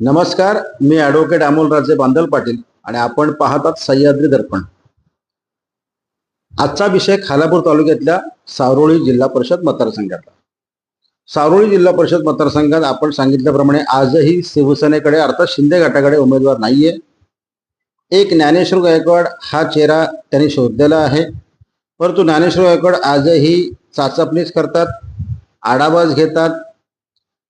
नमस्कार मी ॲडव्होकेट अमोलराजे बांदल पाटील आणि आपण पाहतात सह्याद्री दर्पण. आजचा विषय खालापूर तालुक्यातल्या सारोळी जिल्हा परिषद मतदारसंघातला. सारोळी जिल्हा परिषद मतदारसंघात आपण सांगितल्याप्रमाणे आजही शिवसेनेकडे अर्थात शिंदे गटाकडे उमेदवार नाहीये. एक ज्ञानेश्वर गायकवाड हा चेहरा त्यांनी शोधलेला आहे. परंतु ज्ञानेश्वर गायकवाड आजही चाचपणीच करतात आढावाच घेतात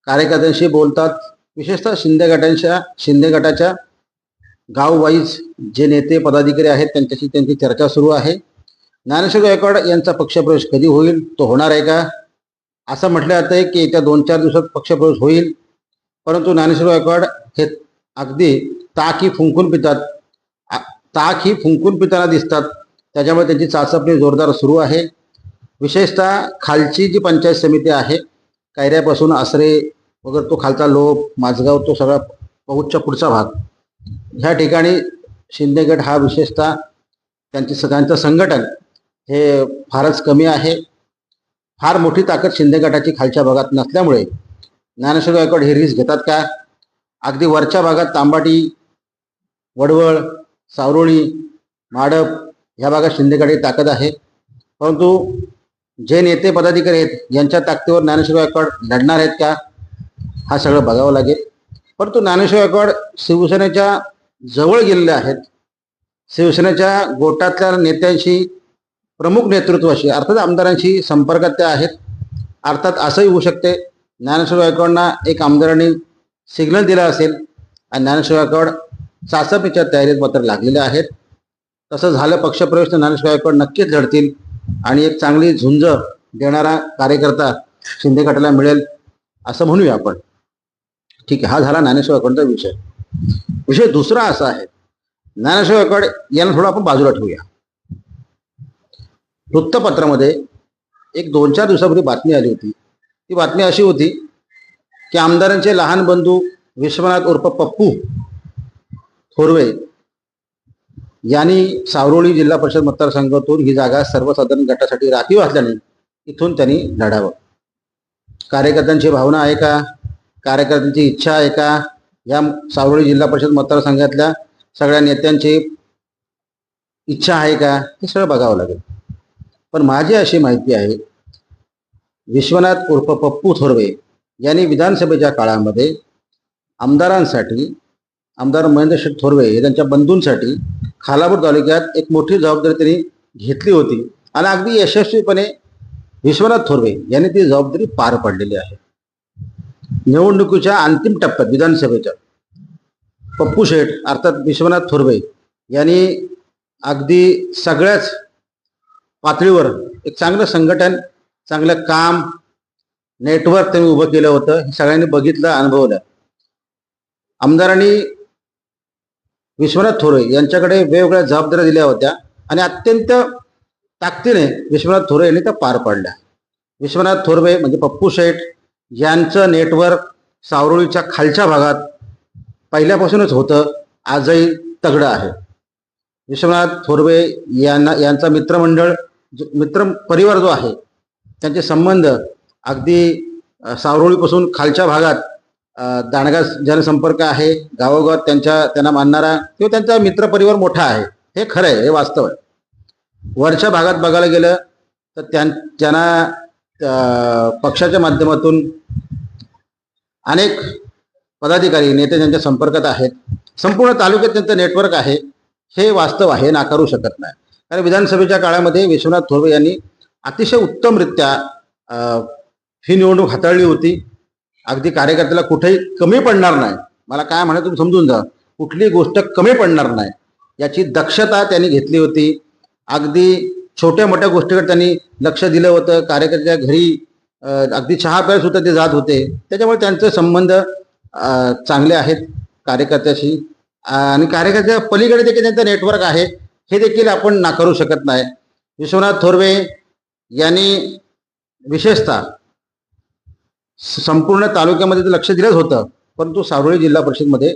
कार्यकर्त्यांशी बोलतात विशेषतः शिंदे गटांच्या शिंदे गटाच्या गाव वाईज जे नेते पदाधिकारी आहेत त्यांच्याशी त्यांची चर्चा सुरू आहे. ज्ञानेश्वर गायकवाड यांचा पक्षप्रवेश कधी होईल? तो होणार आहे का? असं म्हटलं जातं की येत्या दोन चार दिवसात पक्षप्रवेश होईल. परंतु ज्ञानेश्वर गायकवाड हे अगदी ताक ही फुंकून पितात. ताक ही फुंकून पिताना दिसतात. त्याच्यामुळे त्यांची चाचपणी जोरदार सुरू आहे. विशेषतः खालची जी पंचायत समिती आहे कायऱ्यापासून आसरे वगैरे तो खालचा लोप माझगाव तो सगळा पौचच्या पुढचा भाग. ह्या ठिकाणी शिंदेगड हा विशेषतः त्यांचे सगळ्यांचं संघटन हे फारच कमी आहे. फार मोठी ताकद शिंदे गटाची खालच्या भागात नसल्यामुळे ज्ञानेश्वर गायकवाड हे रिस्क घेतात का? अगदी वरच्या भागात तांबाटी वडवळ सावरोळी माडप ह्या भागात शिंदे गटाची ताकद आहे. परंतु जे नेते पदाधिकारी आहेत यांच्या ताकदीवर ज्ञानेश्वर गायकवाड लढणार आहेत का? हा सगळं बघावं लागेल. परंतु ज्ञानेश्वर गायकवाड शिवसेनेच्या जवळ गेलेले आहेत. शिवसेनेच्या गोटातल्या नेत्यांशी प्रमुख नेतृत्वाशी अर्थात आमदारांशी संपर्कात त्या आहेत. अर्थात असंही होऊ शकते ज्ञानेश्वर गायकवाडना एक आमदारांनी सिग्नल दिला असेल आणि ज्ञानेश्वर गायकवाड चाचपीच्या तयारीत मात्र लागलेले आहेत. तसं झालं पक्षप्रवेश तर ज्ञानेश्वर गायकवाड नक्कीच लढतील आणि एक चांगली झुंज देणारा कार्यकर्ता शिंदे गटाला मिळेल असं म्हणूया आपण. ठीक आहे हा झाला ज्ञानेश्वर अकडचा विषय. विषय दुसरा असा आहे ज्ञानेश्वर अकड यांना थोडं आपण बाजूला ठेवूया. वृत्तपत्रामध्ये एक दोन चार दिवसापूर्वी बातमी आली होती. ती बातमी अशी होती की आमदारांचे लहान बंधू विश्वनाथ उर्फ पप्पू थोरवे यांनी सावरोळी जिल्हा परिषद मतदारसंघातून ही जागा सर्वसाधारण गटासाठी राखीव असल्याने इथून त्यांनी लढावं. कार्यकर्त्यांची भावना आहे का? कार्यकर्त्यांची इच्छा आहे का? या सावळी जिल्हा परिषद मतदारसंघातल्या सगळ्या नेत्यांची इच्छा आहे का? हे सगळं बघावं लागेल. पण माझी अशी माहिती आहे विश्वनाथ उर्फ पप्पू थोरवे यांनी विधानसभेच्या काळामध्ये आमदारांसाठी आमदार महेंद्र शेठ थोरवे यांच्या त्यांच्या बंधूंसाठी खालापूर तालुक्यात एक मोठी जबाबदारी त्यांनी घेतली होती. आणि अगदी यशस्वीपणे विश्वनाथ थोरवे यांनी ती जबाबदारी पार पाडलेली आहे. निवडणुकीच्या अंतिम टप्प्यात विधानसभेच्या. पप्पू शेठ अर्थात विश्वनाथ थोरवे यांनी अगदी सगळ्याच पातळीवर एक चांगलं संघटन चांगलं काम नेटवर्क त्यांनी उभं केलं होतं हे सगळ्यांनी बघितलं अनुभवलं. आमदारांनी विश्वनाथ थोरे यांच्याकडे वेगवेगळ्या जबाबदाऱ्या दिल्या होत्या आणि अत्यंत ताकदीने विश्वनाथ थोरे यांनी त्या पार पाडल्या. विश्वनाथ थोरवे म्हणजे पप्पू शेठ यांचं नेटवर्क सावरोळीच्या खालच्या भागात पहिल्यापासूनच होतं. आजही तगडं आहे. विश्वनाथ थोरवे यांना यांचा मित्रमंडळ जो- मित्र परिवार जो आहे त्यांचे संबंध अगदी सावरोळीपासून खालच्या भागात अ, दांडगा जनसंपर्क आहे. गावोगाव त्यांच्या त्यांना मानणारा किंवा त्यांचा मित्रपरिवार मोठा आहे. हे खरं आहे हे वास्तव आहे. वरच्या भागात बघायला गेलं तर त्यां त्यांना पक्षाच्या माध्यमातून अनेक पदाधिकारी नेते त्यांच्या संपर्कात आहेत. संपूर्ण तालुक्यात त्यांचं नेटवर्क आहे. हे वास्तव आहे नाकारू शकत नाही. कारण विधानसभेच्या काळामध्ये विश्वनाथ थोरवे यांनी अतिशय उत्तमरित्या ही निवडणूक हाताळली होती. अगदी कार्यकर्त्याला कुठेही कमी पडणार नाही. मला काय म्हणा तुम्ही समजून जा. कुठली गोष्ट कमी पडणार नाही. याची दक्षता त्यांनी घेतली होती. अगदी छोट्या मोठ्या गोष्टीकडे त्यांनी लक्ष दिलं होतं. कार्यकर्त्या घरी अगदी चहा प्यायला सुद्धा ते जात होते. त्याच्यामुळे त्यांचे संबंध चांगले आहेत कार्यकर्त्याशी. आणि कार्यकर्त्या पलीकडे देखील त्यांचं नेटवर्क आहे. हे देखील आपण नाकारू शकत नाही. विश्वनाथ थोरवे यांनी विशेषतः संपूर्ण तालुक्यामध्ये ते लक्ष दिलंच होतं. परंतु सारोळी जिल्हा परिषदमध्ये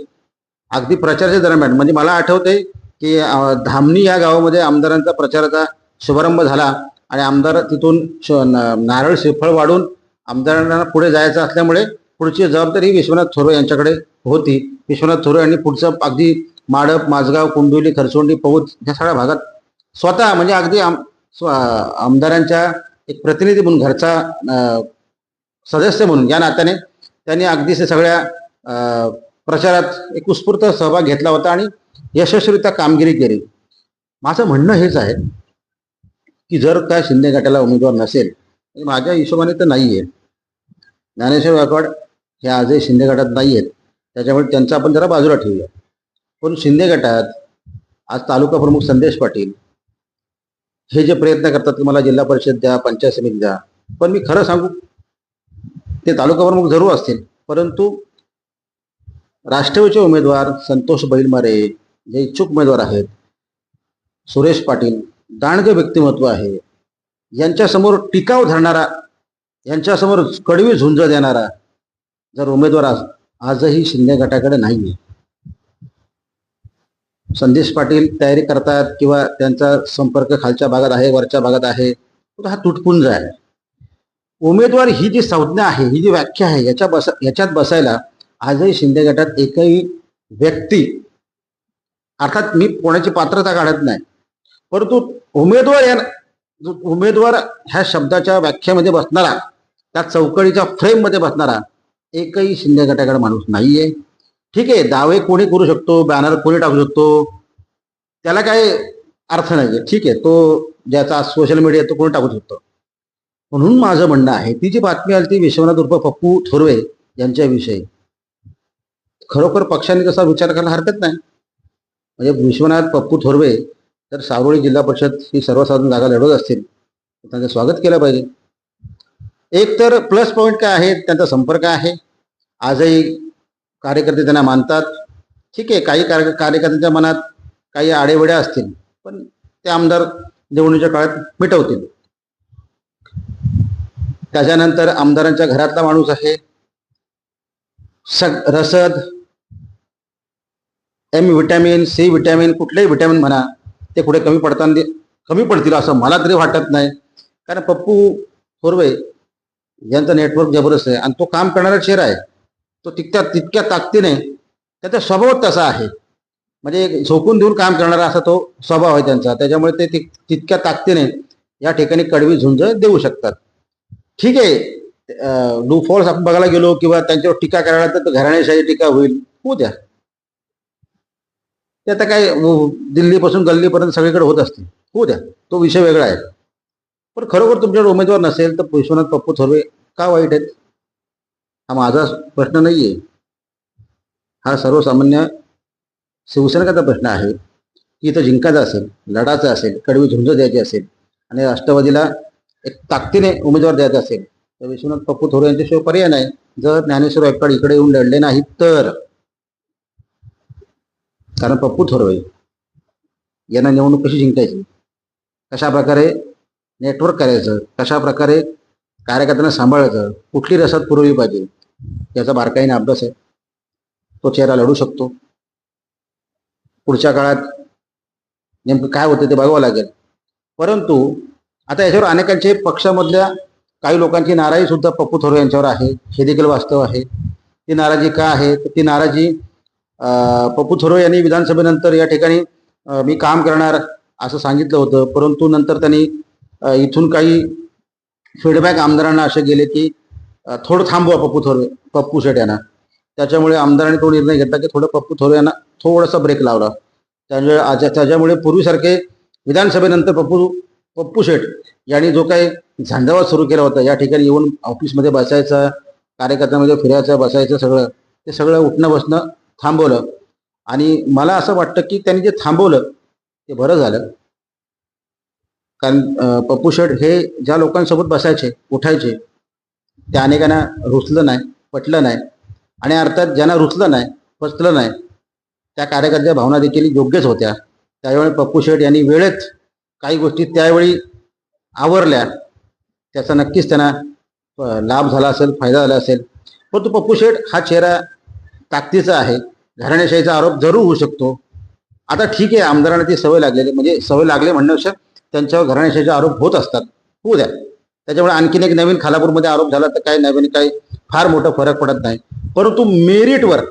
अगदी प्रचाराच्या दरम्यान म्हणजे मला आठवते की धामणी या गावामध्ये आमदारांचा प्रचाराचा शुभारंभ झाला आणि आमदार तिथून श- न- नारळ श्रीफळ वाढून आमदारांना पुढे जायचं असल्यामुळे पुढची जबाबदारी विश्वनाथ थोरवे यांच्याकडे होती. विश्वनाथ थोरवे यांनी पुढचं अगदी माडप माझगाव कुंडुली खरसोंडी पौत या सगळ्या भागात स्वतः म्हणजे अगदी आम स्व- आमदारांच्या एक प्रतिनिधी म्हणून घरचा सदस्य म्हणून या नात्याने त्यांनी अगदी सगळ्या प्रचारात एक उत्स्फूर्त सहभाग घेतला होता आणि यशस्वीरित्या कामगिरी केली. माझं म्हणणं हेच आहे की जर त्या शिंदे गटाला उमेदवार नसेल तर माझ्या हिशोबाने तर नाही आहे ज्ञानेश्वर गायकवाड हे आजही शिंदे गटात नाही आहेत त्याच्यामुळे त्यांचा आपण जरा बाजूला ठेवूया. पण शिंदे गटात आज तालुका प्रमुख संदेश पाटील हे जे प्रयत्न करतात की मला जिल्हा परिषद द्या पंचायत समिती द्या पण मी खरं सांगू ते तालुका प्रमुख जरूर असतील. परंतु राष्ट्रवादीचे उमेदवार संतोष बैलमारे जे इच्छुक उमेदवार आहेत सुरेश पाटील दांडग व्यक्तिमत्व आहे. यांच्यासमोर टिकाव धरणारा यांच्यासमोर कडवी झुंज देणारा जर उमेदवार आज आजही शिंदे गटाकडे नाहीये. संदेश पाटील तयारी करतात किंवा त्यांचा संपर्क खालच्या भागात आहे वरच्या भागात आहे तो हा तुटपुंज आहे. उमेदवार ही जी संज्ञा आहे ही जी व्याख्या आहे याच्या बस याच्यात बसायला आजही शिंदे गटात एकही व्यक्ती अर्थात मी कोणाची पात्रता काढत नाही परंतु उमेदवार या उमेदवार ह्या शब्दाच्या व्याख्यामध्ये बसणारा त्या चौकडीच्या फ्रेममध्ये बसणारा एकही शिंदे गटाकडे माणूस नाहीये. ठीक आहे दावे कोणी करू शकतो बॅनर कोणी टाकू शकतो त्याला काय अर्थ नाहीये. ठीक आहे तो ज्याचा सोशल मीडिया तो कोणी टाकू शकतो. म्हणून माझं म्हणणं आहे ती जी बातमी आली ती विश्वनाथ उर्फ पप्पू थोरवे यांच्याविषयी. खरोखर पक्षाने तसा विचार करायला हरकत नाही. म्हणजे विश्वनाथ पप्पू थोरवे तर सावरोळी जिल्हा परिषद ही सर्वसाधारण जागा लढवत असतील त्यांचं स्वागत केलं पाहिजे. एक तर प्लस पॉईंट काय आहे? त्यांचा संपर्क आहे. आजही कार्यकर्ते त्यांना मानतात. ठीक आहे काही कार्य कार्यकर्त्यांच्या मनात काही आडेवड्या असतील पण ते आमदार निवडणुकीच्या काळात मिटवतील. त्याच्यानंतर आमदारांच्या घरातला माणूस आहे. सग रसद एम विटॅमिन सी व्हिटॅमिन कुठलेही व्हिटॅमिन म्हणा ते कुठे कमी पडताना कमी पडतील असं मला तरी वाटत नाही. कारण पप्पू थोरवे यांचं नेटवर्क जबरदस्त आहे आणि तो काम करणारा चेहरा आहे. तो तितक्या तितक्या ताकदीने त्याचा स्वभाव तसा आहे. म्हणजे एक झोकून देऊन काम करणारा असा तो स्वभाव आहे त्यांचा. त्याच्यामुळे ते तितक्या ताकदीने या ठिकाणी कडवी झुंज देऊ शकतात. ठीक आहे. डू फॉल्स आपण बघायला गेलो किंवा त्यांच्यावर टीका करायला तर घराण्याशाही टीका होईल. होऊ द्या. ते आता काय दिल्लीपासून गल्लीपर्यंत सगळीकडे होत असते होऊ द्या तो विषय वेगळा आहे. पण खरोखर तुमच्याकडे उमेदवार नसेल तर विश्वनाथ पप्पू थोरवे का वाईट आहेत? हा माझा प्रश्न नाही आहे हा सर्वसामान्य शिवसैनिकाचा प्रश्न आहे. की इथं जिंकायचा असेल लढायचं असेल कडवी झुंज द्यायची असेल आणि राष्ट्रवादीला एक ताकदीने उमेदवार द्यायचा असेल तर विश्वनाथ पप्पू थोरवे यांच्याशिवाय पर्याय नाही. जर ज्ञानेश्वर वायकड इकडे येऊन लढले नाही तर. कारण पप्पू थोरवे यांना निवडणूक कशी जिंकायची? कशा प्रकारे नेटवर्क करायचं? कशा प्रकारे कार्यकर्त्यांना सांभाळायचं? कुठली रसद पुरवली पाहिजे? याचा बारकाईने अभ्यास आहे. तो चेहरा लढू शकतो. पुढच्या काळात नेमकं काय होतं ते बघावं लागेल. परंतु आता याच्यावर अनेकांचे पक्षामधल्या काही लोकांची नाराजी सुद्धा पप्पू थोरवे यांच्यावर आहे. हे देखील वास्तव आहे. ती नाराजी का आहे? तर ती नाराजी पप्पू थोरो यांनी विधानसभेनंतर या ठिकाणी मी काम करणार असं सांगितलं होतं. परंतु नंतर त्यांनी इथून काही फीडबॅक आमदारांना असे गेले की थोडं थांबवा पप्पू थोरो पप्पू शेट यांना. त्याच्यामुळे आमदारांनी तो निर्णय घेतला की थोडं पप्पू थोरवे यांना थोडासा ब्रेक लावला. त्यामुळे त्याच्यामुळे पूर्वीसारखे विधानसभेनंतर पप्पू पप्पू शेठ यांनी जो काही झंझावात सुरू केला होता या ठिकाणी येऊन ऑफिसमध्ये बसायचा कार्यकर्त्यांमध्ये फिरायचं बसायचं सगळं ते सगळं उठणं बसणं थांबवलं. आणि मला असं वाटतं की त्यांनी जे थांबवलं ते बरं झालं. कारण पप्पू शेठ हे ज्या लोकांसोबत बसायचे उठायचे त्या अनेकांना रुचलं नाही पटलं नाही. आणि अर्थात ज्यांना रुचलं नाही पचलं नाही त्या कार्यकर्त्या भावना देखील योग्यच होत्या. त्यावेळी पप्पू शेठ यांनी वेळेत काही गोष्टी त्यावेळी आवरल्या. त्याचा नक्कीच त्यांना लाभ झाला असेल फायदा झाला असेल. परंतु पप्पू शेठ हा चेहरा ताकदीचा आहे. घराणेशाहीचा आरोप जरूर होऊ शकतो. आता ठीक आहे आमदारांना ती सवय लागलेली म्हणजे सवय लागली म्हणण्यापेक्षा त्यांच्यावर घराणेशाहीचे आरोप होत असतात. होऊ द्या. त्याच्यामुळे आणखीन एक नवीन खालापूरमध्ये आरोप झाला तर काय नवीन काही फार मोठा फरक पडत नाही. परंतु मेरिटवर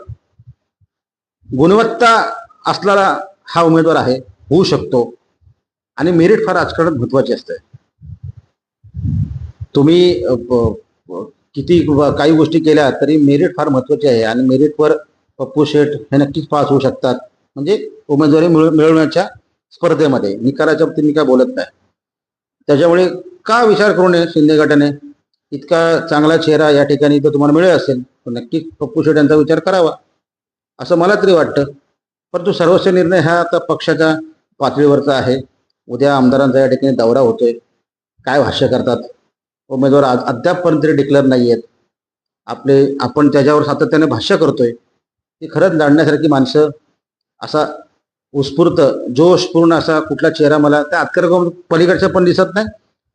गुणवत्ता असलेला हा उमेदवार आहे होऊ शकतो. आणि मेरिट फार राजकारणात महत्वाची असते. तुम्ही किती काही गोष्टी केल्या तरी मेरिट फार महत्वाची आहे. आणि मेरिटवर पप्पू शेठ हे नक्कीच पास होऊ शकतात. म्हणजे उमेदवारी मिळवण्याच्या स्पर्धेमध्ये निकालाच्या बाबतीत मी काय बोलत नाही. त्याच्यामुळे का विचार करू नये शिंदे गटाने? इतका चांगला चेहरा या ठिकाणी जर तुम्हाला मिळेल असेल तर नक्कीच पप्पू शेठ यांचा विचार करावा असं मला तरी वाटतं. परंतु सर्वोच्च निर्णय हा आता पक्षाच्या पातळीवरचा आहे. उद्या आमदारांचा या ठिकाणी दौरा होतोय. काय भाष्य करतात? उमेदवार आज अद्यापपर्यंत तरी डिक्लेअर नाही आहेत आपले आपण त्याच्यावर सातत्याने भाष्य करतोय. ती खरंच लढण्यासारखी माणसं असा उत्स्फूर्त जोशपूर्ण असा कुठला चेहरा मला त्या आतकर पलीकडच्या पण दिसत नाही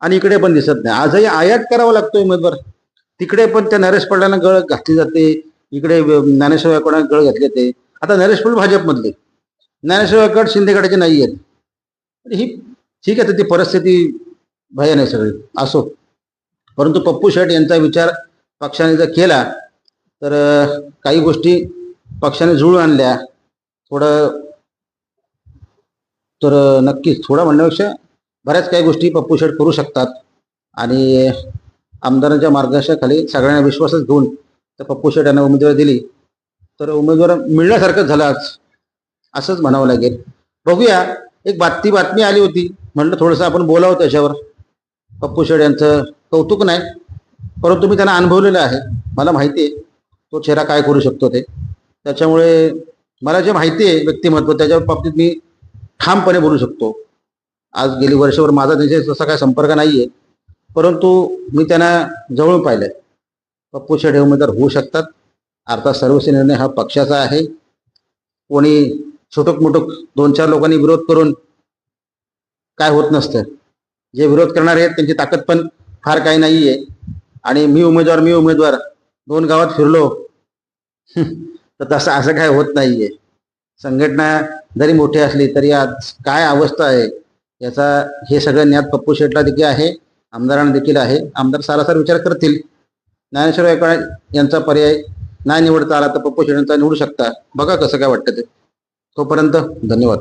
आणि इकडे पण दिसत नाही. आजही आयात करावा लागतोय उमेदवार. तिकडे पण त्या नरेश पडल्याला गळ घातली जाते इकडे ज्ञानेश्वर गायकवाडांना गळ घातली जाते. आता नरेश पडल भाजपमधले. ज्ञानेश्वर गायकवाड शिंदेगडाचे नाही आहेत ही ठीक आहे तर ती परिस्थिती भयान आहे सगळी. असो. परंतु पप्पू शेठ यांचा विचार पक्षाने जर केला तर काही गोष्टी पक्षाने जुळून आणल्या. थोडं तर नक्कीच थोडं म्हणण्यापेक्षा बऱ्याच काही गोष्टी पप्पू शेठ करू शकतात. आणि आमदारांच्या मार्गदर्शनाखाली सगळ्यांना विश्वासच घेऊन तर पप्पू शेठ यांना उमेदवारी दिली. तर उमेदवार मिळण्यासारखंच झालं आज. असंच म्हणावं लागेल. बघूया. एक बातमी बातमी आली होती. म्हणलं थोडंसं आपण बोलावं त्याच्यावर. पप्पू शेठ यांचं कौतुक नाही. परंतु मी त्यांना अनुभवलेलं आहे. मला माहिती आहे. तो चेहरा काय करू शकतो ते. त्याच्यामुळे मला जे माहिती आहे व्यक्तिमत्व त्याच्या बाबतीत मी ठामपणे बोलू शकतो. आज गेली वर्षभर माझा त्यांच्या तसा काही संपर्क नाही आहे परंतु मी त्यांना जवळून आहे पप्पू शेडे उमेदवार होऊ शकतात. अर्थात सर्वस्वी निर्णय हा पक्षाचा आहे. कोणी छोटक मोठक दोन चार लोकांनी विरोध करून काय होत नसतं. जे विरोध करणारे आहेत त्यांची ताकद पण फार काही नाही आहे आणि मी उमेदवार मी उमेदवार दोन गावात फिरलो. तर तसं असं काय होत नाहीये. संघटना जरी मोठी असली तरी आज काय अवस्था आहे याचा हे सगळं ज्ञात पप्पू शेटला देखील आहे आमदारांना देखील आहे. आमदार सारासार विचार करतील. ज्ञानेश्वर गायकवाड यांचा पर्याय नाही निवडता आला तर पप्पू शेट यांचा निवडू शकता. बघा कसं काय वाटतं ते. तोपर्यंत धन्यवाद.